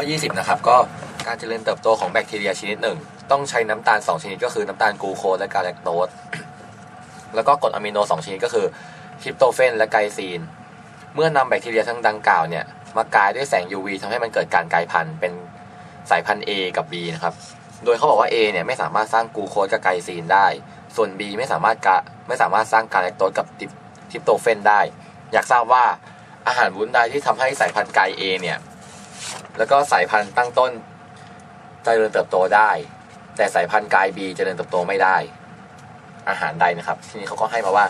ข้อ 20 นะครับ ก็การเจริญเติบโตของแบคทีเรียชนิดหนึ่ง ต้องใช้น้ำตาล 2 ชนิดก็คือน้ำตาลกลูโคสและกาแลคโตสแล้วก็กรดอะมิโน 2 ชนิดก็คือทริปโตเฟนและไกซีน เมื่อนำแบคทีเรียทั้งดังกล่าวเนี่ย มากายด้วยแสง UV ทำให้มันเกิดการกลายพันธุ์เป็นสายพันธุ์ A กับ B นะครับ โดยเขาบอกว่า A เนี่ยไม่สามารถสร้างกลูโคสกับไกซีนได้ ส่วน B ไม่สามารถกะไม่สามารถสร้างกาแลคโตสกับทริปโตเฟนได้ อยากทราบว่าอาหารวุ้นใดที่ทำให้สายพันธุ์ไกล A เนี่ย แล้วก็สายพันธุ์ตั้งต้นเจริญเติบโตได้ แต่สายพันธุ์กาย B เจริญเติบโตไม่ได้ อาหารใดนะครับ ทีนี้เขาก็ให้มาว่า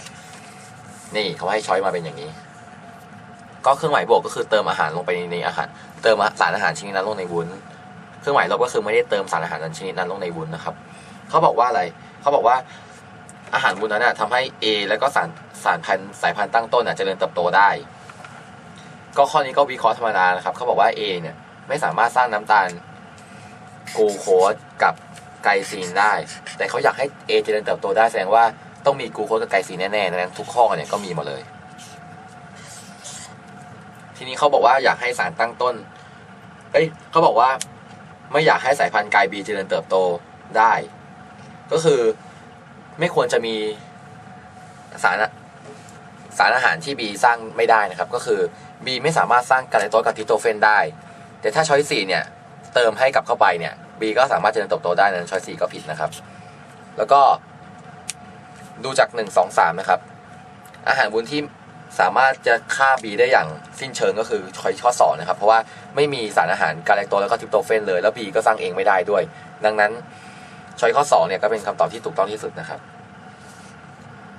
นี่เขาให้ช้อยมาเป็นอย่างนี้ ก็เครื่องหมายบวกก็คือเติมอาหารลงไปในอาหาร เติมสารอาหารชนิดนั้นลงในวุ้น เครื่องหมายลบก็คือไม่ได้เติมสารอาหารชนิดนั้นลงในวุ้นนะครับเขาบอกว่าอะไรเขาบอกว่าอาหารวุ้นนั้นนะทำให้ A แล้วก็สารสารพันธุ์สายพันธุ์ตั้งต้นนะเจริญเติบโตได้ ก็ข้อนี้ก็วิเคราะห์ธรรมดานะครับเขาบอกว่า A เนี่ย ไม่สามารถสร้างน้ำตาลกูโคสกับไกลซีนได้ แต่เขาอยากให้ A เจริญเติบโตได้แสดงว่าต้องมีกูโคสกับไกลซีนแน่ๆดังนั้นทุกข้อเนี่ยก็มีหมดเลย ทีนี้เขาบอกว่าอยากให้สารตั้งต้น เอ้ยเขาบอกว่าไม่อยากให้สายพันธุ์ไกลบีเจริญเติบโตได้ ก็คือไม่ควรจะมีสารสารอาหารที่บีสร้างไม่ได้นะครับ ก็คือบีไม่สามารถสร้างกาเลโตกับทิโตเฟนได้ แต่ถ้าช้อยสี่เนี่ยเติมให้กับเข้าไปเนี่ยบีก็สามารถเจริญเติบโตได้นั้นช้อยสี่ก็ผิดนะครับ แล้วก็ดูจากหนึ่งสองสามนะครับ อาหารวุ้นที่สามารถจะฆ่าบีได้อย่างสิ้นเชิงก็คือช้อยข้อสองนะครับ เพราะว่าไม่มีสารอาหารกาแลคโตแล้วก็ทิปโตเฟนเลย แล้วบีก็สร้างเองไม่ได้ด้วย ดังนั้นช้อยข้อสองเนี่ยก็เป็นคำตอบที่ถูกต้องที่สุดนะครับ